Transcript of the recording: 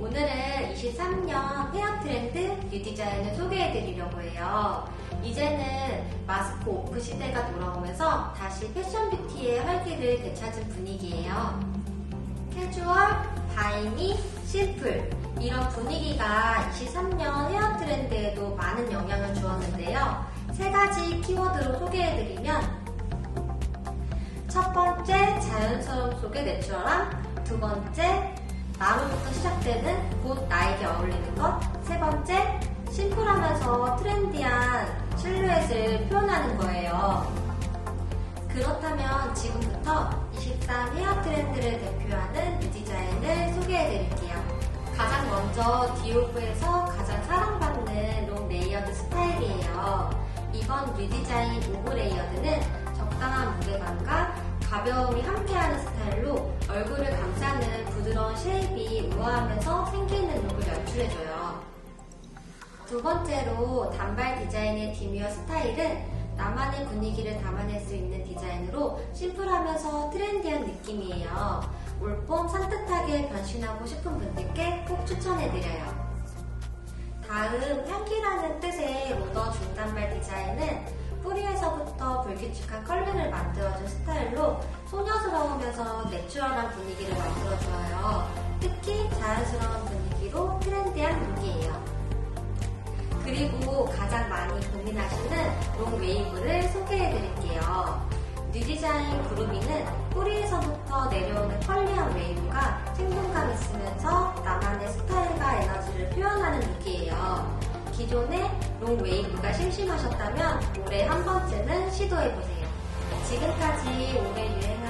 오늘은 23년 헤어 트렌드 뉴 디자인을 소개해 드리려고 해요. 이제는 마스크 오프 시대가 돌아오면서 다시 패션 뷰티의 활기를 되찾은 분위기예요. 캐주얼, 바이니, 심플 이런 분위기가 23년 헤어 트렌드에도 많은 영향을 주었는데요. 세 가지 키워드로 소개해 드리면 첫 번째 자연스러움 속의 내추럴함, 두 번째 마음부터 시작되는 곧 나에게 어울리는 것, 세 번째 심플하면서 트렌디한 실루엣을 표현하는 거예요. 그렇다면 지금부터 23 헤어 트렌드를 대표하는 뉴 디자인을 소개해 드릴게요. 가장 먼저 디오프에서 가장 사랑받는 롱 레이어드 스타일이에요. 이번 뉴 디자인 오브 레이어드는 적당한 무게감과 가벼움이 함께하는 스타일로 얼굴을 감 부드러운 쉐입이 우아하면서 생기있는 룩을 연출해줘요. 두 번째로 단발 디자인의 디뮤어 스타일은 나만의 분위기를 담아낼 수 있는 디자인으로 심플하면서 트렌디한 느낌이에요. 올봄 산뜻하게 변신하고 싶은 분들께 꼭 추천해드려요. 다음 향기라는 뜻의 로더 중단발 디자인은 뿌리에서부터 불규칙한 컬링을 만들어준 스타일로 소녀스러우면서 내추럴한 분위기를 만들어 그리고 가장 많이 고민하시는 롱 웨이브를 소개해 드릴게요. 뉴 디자인 그루미는 뿌리에서부터 내려오는 컬리한 웨이브가 생동감 있으면서 나만의 스타일과 에너지를 표현하는 룩이에요. 기존의 롱 웨이브가 심심하셨다면 올해 한 번쯤은 시도해보세요. 지금까지 올해 유행